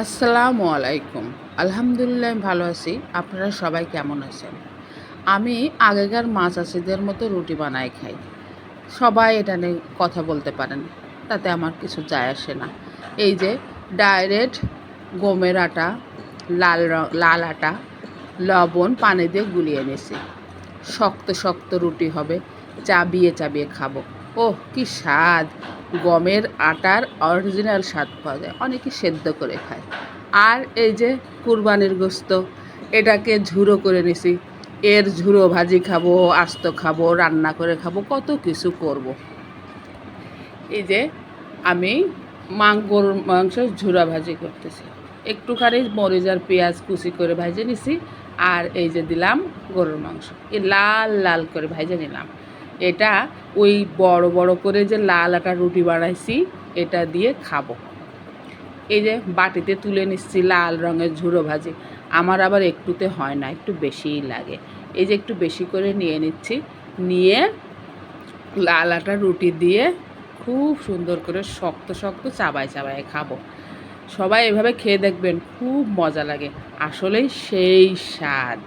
আসসালামু আলাইকুম। আলহামদুলিল্লাহ ভালো আছি। আপনারা সবাই কেমন আছেন? আমি আগেকার মাছ আছিদের মতো রুটি বানাই খাই। সবাই এটা নিয়ে কথা বলতে পারেন, তাতে আমার কিছু যায় আসে না। এই যে ডাইরেক্ট গমের আটা, লাল লাল আটা, লবণ, পানি দিয়ে গুলিয়ে নিয়েছি। শক্ত শক্ত রুটি হবে, চাবিয়ে চাবিয়ে খাব। ওহ, কি স্বাদ। গমের আটার অরিজিনাল স্বাদ পাওয়া যায়। অনেকে সেদ্ধ করে খায়। আর এই যে কুরবানির গোস্ত, এটাকে ঝুরো করে নিছি। এর ঝুরো ভাজি খাব, আস্ত খাব, রান্না করে খাব, কত কিছু করব। এই যে আমি মাং গরুর মাংস ঝুরা ভাজি করতেছি। একটুখানি মরিচ আর পেঁয়াজ কুচি করে ভাজে নিছি। আর এই যে দিলাম গরুর মাংস। এই লাল লাল করে ভাজে নিলাম। এটা ওই বড় বড় করে যে লাল আটা রুটি বানাইছি, এটা দিয়ে খাব। এই যে বাটিতে তুলে নিচ্ছি লাল রঙের ঝুড়ো ভাজি, আমার আবার একটুতে হয় না, একটু বেশিই লাগে। এই যে একটু বেশি করে নিয়ে নিচ্ছি, নিয়ে লাল আটা রুটি দিয়ে খুব সুন্দর করে শক্ত শক্ত চাবায় চাবায় খাব। সবাই এভাবে খেয়ে দেখবেন, খুব মজা লাগে। আসলেই সেই স্বাদ।